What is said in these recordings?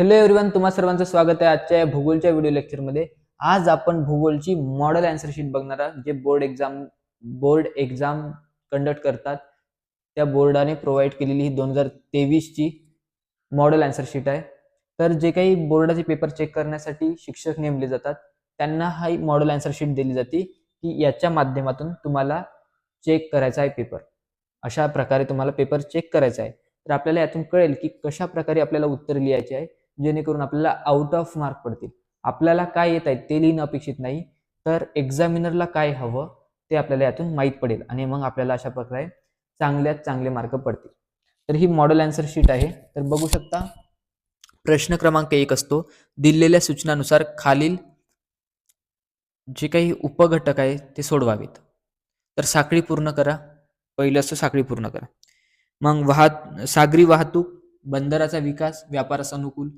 Hello everyone तुम्हा सर्वांचं स्वागत आहे आजच्या या भूगोलच्या व्हिडिओ लेक्चरमध्ये आज आपण भूगोलची मॉडेल अँसर शीट बघणार आहोत जे board exam board exam conduct करतात. त्या बोर्डाने प्रोव्हाइड केलेली ही दोन हजार तेवीसची मॉडेल अँसर शीट आहे. तर जे काही बोर्डाचे पेपर चेक करण्यासाठी शिक्षक नेमले जातात त्यांना हा मॉडेल अँसर शीट दिली जाते की याच्या माध्यमातून तुम्हाला चेक करायचा आहे पेपर अशा प्रकारे तुम्हाला पेपर चेक करायचा आहे. तर आपल्याला यातून कळेल की कशा प्रकारे आपल्याला उत्तर लिहायचे आहे. जेणेकरून आपल्याला आउट ऑफ मार्क पडतील. आपल्याला काय येत आहे ते लिहिणं अपेक्षित नाही तर एक्झामिनरला काय हवं ते आपल्याला यातून माहीत पडेल आणि मग आपल्याला अशा प्रकारे चांगल्यात चांगले मार्क पडतील. तर ही मॉडेल अँसर शीट आहे. तर बघू शकता प्रश्न क्रमांक एक असतो. दिलेल्या सूचनानुसार खालील जे काही उपघटक आहे ते सोडवावेत. तर साखळी पूर्ण करा. पहिलं असतं साखळी पूर्ण करा. मग वाहत सागरी वाहतूक बंदराचा विकास व्यापारास अनुकूल.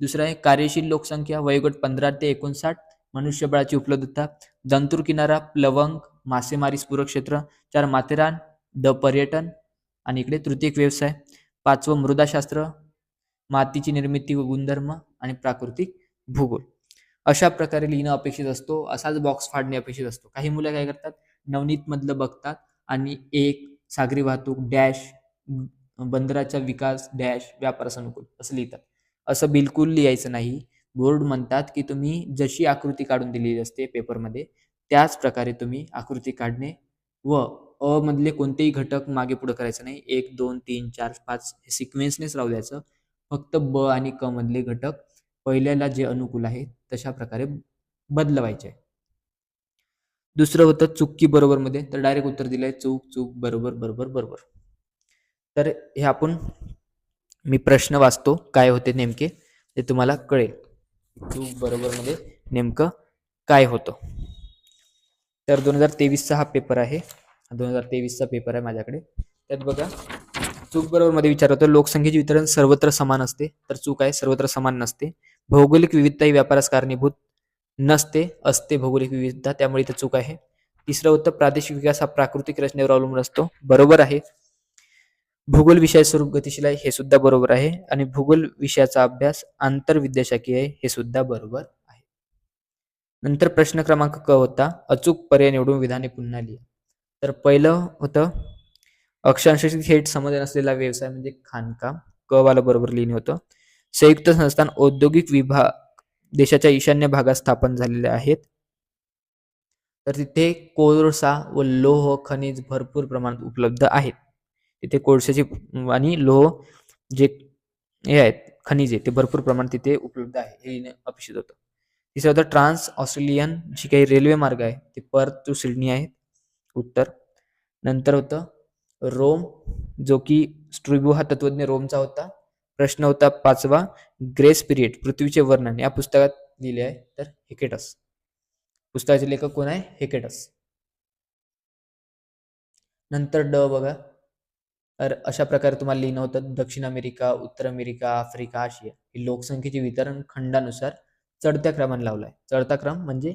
दुसरं आहे कार्यशील लोकसंख्या वयोगट पंधरा ते एकोणसाठ मनुष्यबळाची उपलब्धता दंतूर किनारा प्लवंग मासेमारी क्षेत्र चार माथेरान द पर्यटन आणि इकडे तृतीय व्यवसाय पाचवं मृदाशास्त्र मातीची निर्मिती व गुणधर्म आणि प्राकृतिक भूगोल. अशा प्रकारे लिहिणं अपेक्षित असतो असाच बॉक्स फाडणे अपेक्षित असतो. काही मुलं काय करतात नवनीत मधलं बघतात आणि एक सागरी वाहतूक डॅश बंदराचा विकास डॅश व्यापारास अनुकूल असं लिहितात असं बिलकुल लिहायचं नाही. बोर्ड म्हणतात की तुम्ही जशी आकृती काढून दिलेली असते पेपरमध्ये त्याच प्रकारे तुम्ही आकृती काढणे व अ मधले कोणतेही घटक मागे पुढे करायचं नाही. एक दोन तीन चार पाच सिक्वेन्सनेच राहू द्यायचं. फक्त ब आणि क मधले घटक पहिल्याला जे अनुकूल आहे तशा प्रकारे बदलवायचे. दुसरं होतं चुकी बरोबर मध्ये. तर डायरेक्ट उत्तर दिलंय चूक चूक बरोबर बरोबर बरोबर. तर हे आपण मी प्रश्न वाचतो काय होते नेमके ते तुम्हाला कळेल. चूक बरोबर मध्ये नेमकं काय होतं. तर दोन हजार तेवीसचा हा पेपर आहे. दोन हजार तेवीसचा पेपर आहे माझ्याकडे. त्यात बघा चूक बरोबर मध्ये विचार होतो लोकसंख्येचे वितरण सर्वत्र समान असते. तर चूक आहे सर्वत्र समान नसते. भौगोलिक विविधता ही व्यापारास कारणीभूत नसते असते भौगोलिक विविधता त्यामुळे इथं चूक आहे. तिसरं होतं प्रादेशिक विकास हा प्राकृतिक रचनेवर अवलंबून असतो. बरोबर आहे. भूगोल विषय स्वरूप गतिशील आहे हे सुद्धा बरोबर आहे. आणि भूगोल विषयाचा अभ्यास आंतरविद्याशाखीय आहे हे सुद्धा बरोबर आहे. नंतर प्रश्न क्रमांक क होता अचूक पर्याय निवडून विधाने पुन्हा लिहा. तर पहिलं होतं अक्षांशाशी थेट समज नसलेला व्यवसाय म्हणजे खाणकाम. क वाला बरोबर लिहिणे होतं. संयुक्त संस्थान औद्योगिक विभाग देशाच्या ईशान्य भागात स्थापन झालेले आहेत. तर तिथे कोळसा व लोह खनिज भरपूर प्रमाणात उपलब्ध आहेत. तिथे कोळशाची आणि लोह जे हे आहेत खनिजे ते भरपूर प्रमाणात तिथे उपलब्ध आहे. हे लिहिणे अपेक्षित होतं. तिसरं होतं ट्रान्स ऑस्ट्रेलियन जी काही रेल्वे मार्ग आहे ते पर्थ टू सिडनी आहेत. उत्तर. नंतर होतं रोम जो की स्ट्रिबो हा तत्वज्ञ रोमचा होता. प्रश्न होता पाचवा ग्रेस पिरियड पृथ्वीचे वर्णन. या पुस्तकात लिहिले आहे तर हेकेटस. पुस्तकाचे लेखक कोण आहे? हेकेटस. नंतर ड बघा. तर अशा प्रकारे तुम्हाला लिहिणं होतं दक्षिण अमेरिका उत्तर अमेरिका आफ्रिका आशिया. हे लोकसंख्येचे वितरण खंडानुसार चढत्या क्रमाने लावलाय. चढता क्रम म्हणजे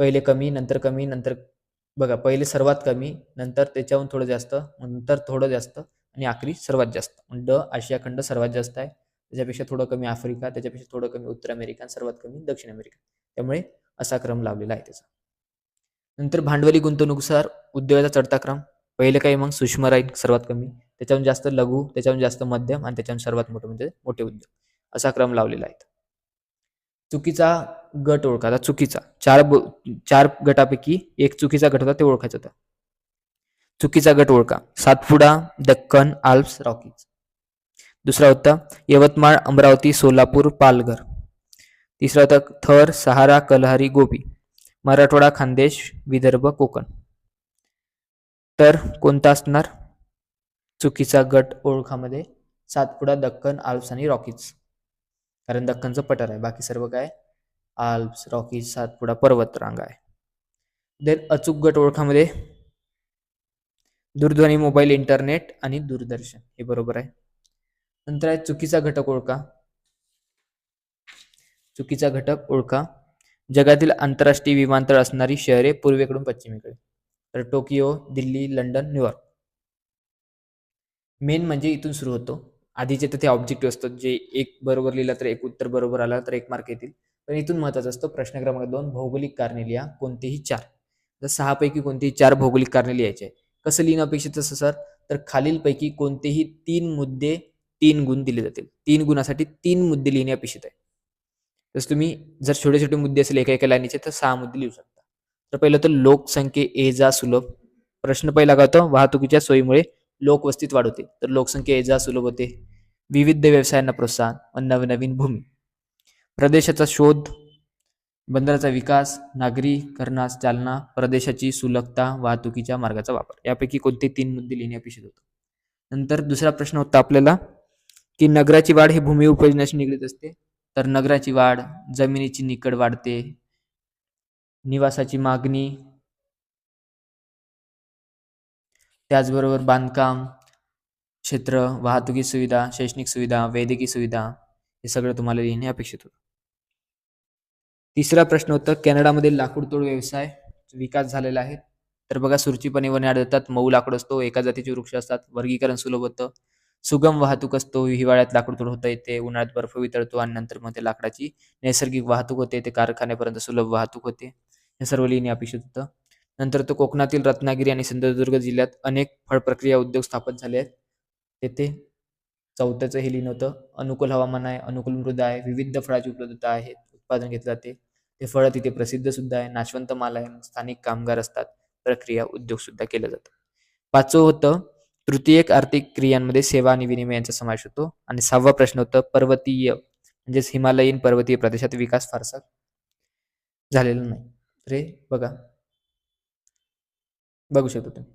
पहिले कमी नंतर कमी नंतर बघा पहिले सर्वात कमी नंतर त्याच्याहून थोडं जास्त नंतर थोडं जास्त आणि आखरी सर्वात जास्त. ड आशिया खंड सर्वात जास्त आहे. त्याच्यापेक्षा थोडं कमी आफ्रिका त्याच्यापेक्षा थोडं कमी उत्तर अमेरिका आणि सर्वात कमी दक्षिण अमेरिका. त्यामुळे असा क्रम लावलेला आहे त्याचा. नंतर भांडवली गुंतवणुकीनुसार उद्योगाचा चढता क्रम. पहिले काही मग सूक्ष्म राहील सर्वात कमी त्याच्याहून जास्त लघु त्याच्याहून जास्त मध्यम आणि त्याच्याहून सर्वात मोठं म्हणजे मोठे उद्योग. असा क्रम लावलेला आहे. चुकीचा गट ओळखा. आता चुकीचा. चार चार गटापैकी एक चुकीचा गट होता ते ओळखायचा होता. चुकीचा गट ओळखा. Satpura Deccan Alps Rockies. दुसरा होता यवतमाळ अमरावती सोलापूर पालघर. तिसरा होता थर सहारा कलहरी गोपी मराठवाडा खानदेश विदर्भ कोकण. तर कोणता असणार? चुकीचा गट ओळखामध्ये सातपुडा दक्कन आल्प्स आणि रॉकीज. कारण दक्कनचं पठार आहे. बाकी सर्व काय? आल्प्स रॉकीज सातपुडा पर्वत रांगा आहे. देन अचूक गट ओळखामध्ये दूरध्वनी मोबाईल इंटरनेट आणि दूरदर्शन. हे बरोबर आहे. नंतर आहे चुकीचा घटक ओळखा. चुकीचा घटक ओळखा. जगातील आंतरराष्ट्रीय विमानतळ असणारी शहरे पूर्वेकडून पश्चिमेकडे. तर Tokyo Delhi London New York main म्हणजे इथून सुरू होतो. आधीचे तर ते ऑब्जेक्टिव्ह असतात जे एक बरोबर लिहिलं तर एक उत्तर बरोबर आलं तर एक मार्क येतील. पण इथून महत्त्वाचा असतो प्रश्न क्रमांक दोन भौगोलिक कारणे लिहा कोणतेही चार. तर सहापैकी कोणतेही चार भौगोलिक कारणे लिहायचे आहे कसं लिहिणं अपेक्षित असं सर? तर खालीलपैकी कोणतेही तीन मुद्दे तीन गुण दिले जातील. तीन गुणासाठी तीन मुद्दे लिहिणे अपेक्षित आहे. तसं तुम्ही जर छोटे छोटे मुद्दे असेल एका एका लाईनीचे तर सहा मुद्दे लिहू शकता. तर पहिलं तर लोकसंख्ये ये जा सुलभ. प्रश्न पहिला काय होतो? वाहतुकीच्या सोयीमुळे लोकवस्तीत वाढ होते. तर लोकसंख्या ये जा सुलभ होते. विविध व्यवसायांना प्रोत्साहन व नवनवीन भूमी. प्रदेशाचा शोध बंदराचा विकास नागरीकरणास चालना प्रदेशाची सुलभता वाहतुकीच्या मार्गाचा वापर. यापैकी कोणते तीन मुद्दे लिहिणे अपेक्षित होतं? नंतर दुसरा प्रश्न होता आपल्याला की नगराची वाढ ही भूमी उपयोजनाशी निगडीत असते. तर नगराची वाढ जमिनीची निकड वाढते निवासाची मागणी त्याचबरोबर बांधकाम क्षेत्र वाहतुकी सुविधा शैक्षणिक सुविधा वैद्यकीय सुविधा हे सगळं तुम्हाला लिहिणे अपेक्षित होतं. तिसरा प्रश्न होता कॅनडामध्ये लाकूडतोड व्यवसाय विकास झालेला आहे. तर बघा सुरचीपणे वने आढळतात मऊ लाकूड असतो एका जातीचे वृक्ष असतात वर्गीकरण सुलभ होतं. सुगम वाहतूक असतो हिवाळ्यात लाकूड तोड होता येते उन्हाळ्यात बर्फ वितळतो आणि नंतर मग ते लाकडाची नैसर्गिक वाहतूक होते ते कारखान्यापर्यंत सुलभ वाहतूक होते. हे सर्व लिहिणे अपेक्षित होतं. नंतर तो कोकणातील रत्नागिरी आणि सिंधुदुर्ग जिल्ह्यात अनेक फळ प्रक्रिया उद्योग स्थापन झाले आहेत. तेथे चौथ्याचं हे लिहिणं होतं अनुकूल हवामान आहे अनुकूल मृदा आहे विविध फळाची उपलब्धता आहे उत्पादन घेतलं जाते. ते फळं तिथे प्रसिद्ध सुद्धा आहे नाशवंत माल आहे स्थानिक कामगार असतात प्रक्रिया उद्योग सुद्धा केलं जातं पाचवं होतं तृतीयक आर्थिक क्रियांमध्ये सेवा आणि विनिमय यांचा समावेश होतो. आणि सहावा प्रश्न होतं पर्वतीय म्हणजेच हिमालयीन पर्वतीय प्रदेशात विकास फारसा झालेला नाही. रे बघा. बघू शकतो तुम्ही.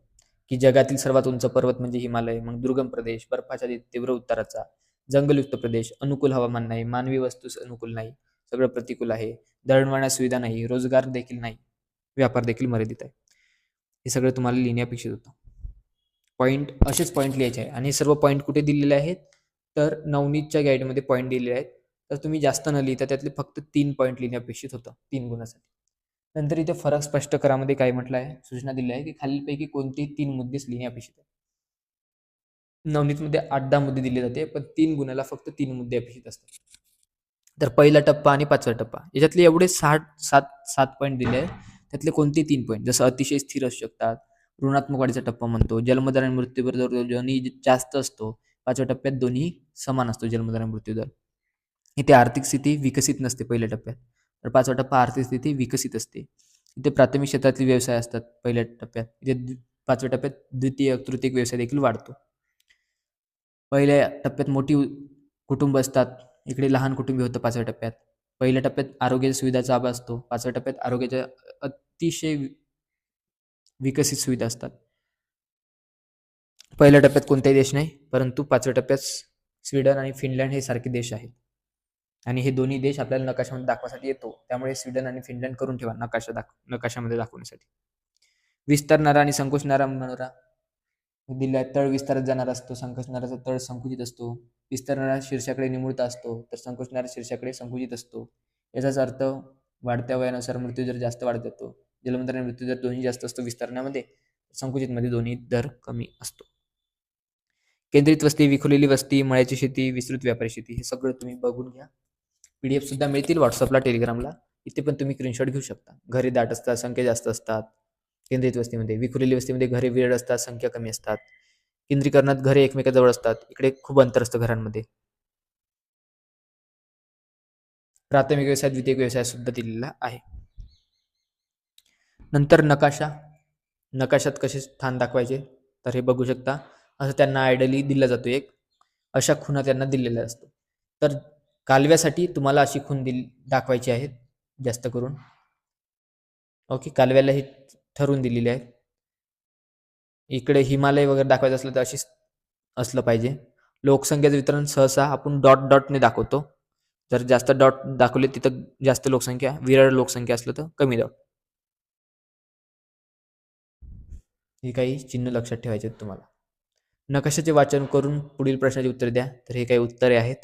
की जगातील सर्वात उंच पर्वत म्हणजे हिमालय मग दुर्गम प्रदेश बर्फाच्या तीव्र उत्तराचा जंगलयुक्त प्रदेश अनुकूल हवामान नाही मानवी वस्तूस अनुकूल नाही सगळं प्रतिकूल आहे दळणवळणास सुविधा नाही रोजगार देखील नाही व्यापार देखील मर्यादित आहे. हे सगळं तुम्हाला लिहिणे अपेक्षित होतं. पॉईंट असेच पॉईंट लिहायचे आहे. आणि सर्व पॉईंट कुठे दिलेले आहेत? तर नवनीतच्या गाईडमध्ये पॉईंट दिलेले आहेत. तर तुम्ही जास्त न लिहिता त्यातले फक्त तीन पॉईंट लिहिणे अपेक्षित होतं. तीन गुणासाठी. नंतर इथे फरक स्पष्ट करामध्ये काय म्हटलं आहे? सूचना दिली आहे की खालीलपैकी कोणतेही तीन मुद्देच लिहिणे अपेक्षित आहे. नवनीतमध्ये आठ दहा मुद्दे दिले जाते पण तीन गुणाला फक्त तीन मुद्दे अपेक्षित असतात. तर पहिला टप्पा आणि पाचवा टप्पा. याच्यातले एवढे साठ सात सात पॉईंट दिले आहेत. त्यातले कोणते तीन पॉईंट जसं अतिशय स्थिर असू शकतात ऋणात्मक वाढीचा टप्पा म्हणतो. जन्मदर आणि मृत्यूदर दोन्ही जास्त असतो. पाचव्या टप्प्यात दोन्ही समान असतो जन्मदर आणि मृत्यूदर. इथे आर्थिक स्थिती विकसित नसते पहिल्या टप्प्यात. तर पाचवा टप्पा आर्थिक स्थिती विकसित असते. इथे प्राथमिक क्षेत्रातले व्यवसाय असतात पहिल्या टप्प्यात. इथे पाचव्या टप्प्यात द्वितीय तृतीय व्यवसाय देखील वाढतो. पहिल्या टप्प्यात मोठी कुटुंब असतात. इकडे लहान कुटुंबी होतं पाचव्या टप्प्यात. पहिल्या टप्प्यात आरोग्याच्या सुविधाचा अभाव असतो. पाचव्या टप्प्यात आरोग्याच्या अतिशय विकसित सुविधा असतात. पहिल्या टप्प्यात कोणताही देश नाही परंतु पाचव्या टप्प्यात स्वीडन आणि फिनलँड हे सारखे देश आहेत. आणि हे दोन्ही देश आपल्याला नकाशामध्ये दाखवासाठी येतो. त्यामुळे स्वीडन आणि फिनलँड करून ठेवा नकाशा दाख नकाशामध्ये दाखवण्यासाठी. विस्तारणारा आणि संकोचणारा मनोरा. दिला तळ विस्तारत जाणार असतो संकोचणाराचा तळ संकुचित असतो. विस्तारणारा शीर्षाकडे निमुळता असतो तर संकोचणारा शीर्षाकडे संकुचित असतो. याचाच अर्थ वाढत्या वयानुसार मृत्यू दर जास्त वाढत जातो. जन्मदर आणि मृत्यू दर दोन्ही जास्त असतो. विस्तारण्यामध्ये संकुचितमध्ये दोन्ही दर कमी असतो. केंद्रित वस्ती विखुरलेली वस्ती मळ्याची शेती विस्तृत व्यापारी शेती हे सगळं तुम्ही बघून घ्या. पी डी एफ सुद्धा मिळतील व्हॉट्सअपला टेलिग्रामला इथे पण तुम्ही स्क्रीनशॉट घेऊ शकता. घरे दाट असतात संख्या जास्त असतात. केंद्रित वस्तीमध्ये विखुरलेली वस्तीमध्ये घरे वेळ असतात संख्या कमी असतात. केंद्रीकरणात घरे एकमेकाजवळ असतात. इकडे खूप अंतर असतं घरांमध्ये. प्राथमिक व्यवसाय द्वितीय व्यवसाय सुद्धा दिलेला आहे. नंतर नकाशा. नकाशात कसे स्थान दाखवायचे? तर हे बघू शकता. असं त्यांना आयडली दिला जातो एक. अशा खुणा त्यांना दिलेल्या असतो. तर कालव्यासाठी तुम्हाला अशी खून दिली दाखवायची आहेत जास्त करून. ओके कालव्याला ही ठरवून दिलेली आहे इकडे हिमालय वगैरे दाखवायचं असलं तर अशीच असलं पाहिजे. लोकसंख्येचं वितरण सहसा आपण डॉट डॉटने दाखवतो. जर जास्त डॉट दाखवले तिथं जास्त लोकसंख्या विरळ लोकसंख्या असलं तर कमी डॉट ही काही चिन्ह लक्षात ठेवायचे आहेत तुम्हाला. नकाशाचे वाचन करून पुढील प्रश्नाची उत्तर द्या तर हे काही उत्तरे आहेत.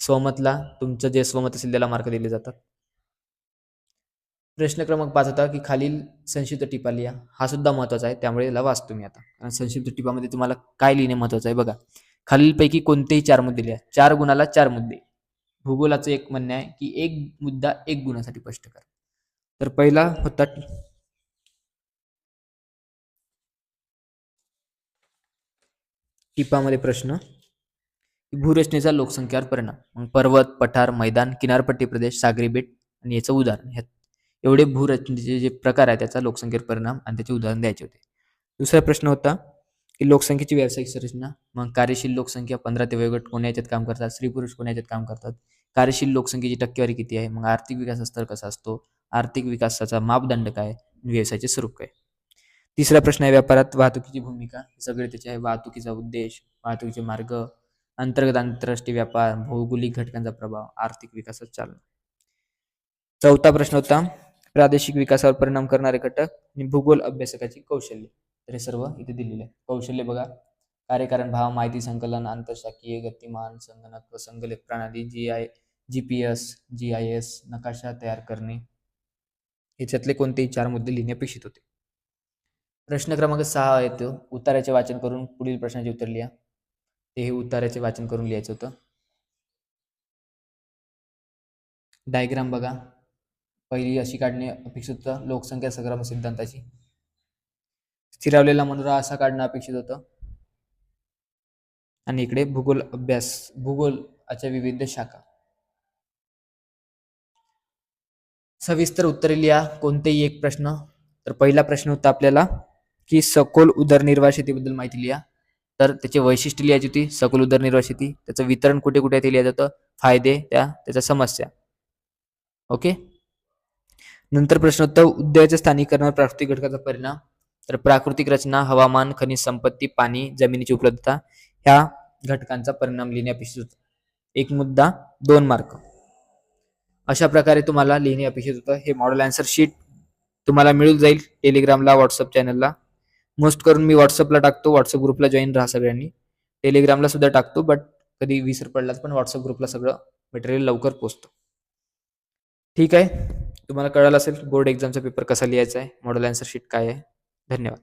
स्वमतला तुमचं जे स्वमत असेल त्याला मार्क दिले जातात. प्रश्न क्रमांक पाच होता की खालील संक्षिप्त टिपा लिहा. हा सुद्धा महत्त्वाचा आहे त्यामुळे याला वाचतो मी आता. कारण संक्षिप्त टिपामध्ये तुम्हाला काय लिहिणे महत्वाचं आहे बघा. खालीलपैकी कोणतेही चार मुद्दे लिहा. चार गुणाला चार मुद्दे. भूगोलाचं एक म्हणणं आहे की एक मुद्दा एक गुणासाठी स्पष्ट कर. तर पहिला होता टिपामध्ये प्रश्न. भूरचनेचा लोकसंख्येवर परिणाम. मग पर्वत पठार मैदान किनारपट्टी प्रदेश सागरी बेट आणि याचं उदाहरण. ह्यात एवढे भूरचनेचे जे प्रकार आहे त्याचा लोकसंख्येवर परिणाम आणि त्याचे उदाहरण द्यायचे होते. दुसरा प्रश्न होता की लोकसंख्येची व्यावसायिक संरचना. मग कार्यशील लोकसंख्या पंधरा ते वयोगट कोण्या याच्यात काम करतात? स्त्री पुरुष कोण्या याच्यात काम करतात? कार्यशील लोकसंख्येची टक्केवारी किती आहे? मग आर्थिक विकास स्तर कसा असतो? आर्थिक विकासाचा मापदंड काय? व्यवसायाचे स्वरूप काय? तिसरा प्रश्न आहे व्यापारात वाहतुकीची भूमिका. सगळे त्याचे आहे. वाहतुकीचा उद्देश वाहतुकीचे मार्ग अंतर्गत आंतरराष्ट्रीय व्यापार भौगोलिक घटकांचा प्रभाव आर्थिक विकासात चालना. चौथा प्रश्न होता प्रादेशिक विकासावर परिणाम करणारे घटक आणि भूगोल अभ्यासकाची कौशल्य. तर हे सर्व इथे दिलेले आहे. कौशल्य बघा. कार्यकारण भाव माहिती संकलन आंतरशाखीय गतिमान संगणक व संकलित प्रणाली G I G P S G I S नकाशा तयार करणे. याच्यातले कोणतेही चार मुद्दे लिहिणे अपेक्षित होते. प्रश्न क्रमांक सहा येतो. उत्तराचे वाचन करून पुढील प्रश्नाचे उत्तर लिहा. ते हे उत्तराचे वाचन करून लिहायचं होतं. डायग्राम बघा. पहिली अशी काढणे अपेक्षित होतं. लोकसंख्या संग्राम सिद्धांताची. स्थिरावलेला मनोरा असा काढणं अपेक्षित होतं. आणि इकडे भूगोल अभ्यास. भूगोलाच्या विविध शाखा. सविस्तर उत्तरे लिहा. कोणतेही एक प्रश्न. तर पहिला प्रश्न होता आपल्याला की सखोल उदरनिर्वाह शेतीबद्दल माहिती लिहा. तर त्याचे वैशिष्ट्य लिहायची होती सखोल उदरनिर्वाह शेती. त्याचं वितरण कुठे कुठे ते लिहा जातं? फायदे त्या त्याच्या समस्या. ओके? नंतर प्रश्न होता उद्योगाच्या स्थानिकरणावर प्राकृतिक घटकाचा परिणाम. तर प्राकृतिक रचना हवामान खनिज संपत्ती पाणी जमिनीची उपलब्धता ह्या घटकांचा परिणाम लिहिणे अपेक्षित होतं. एक मुद्दा दोन मार्क. अशा प्रकारे तुम्हाला लिहिणे अपेक्षित होतं. हे मॉडेल आन्सर शीट तुम्हाला मिळून जाईल. टेलिग्रामला व्हॉट्सअप चॅनलला मोस्ट करून मी व्हॉट्सअपला टाकतो व्हॉट्सअप ग्रुपला जॉईन राहा सगळ्यांनी. टेलिग्रामला सुद्धा टाकतो बट कधी विसर पडलाच पण व्हॉट्सअप ग्रुपला सगळं मटेरियल लवकर पोचतो. ठीक आहे. तुम्हाला कळलं असेल बोर्ड एक्झामचा पेपर कसा लिहायचा आहे मॉडेल आन्सर शीट काय आहे. धन्यवाद.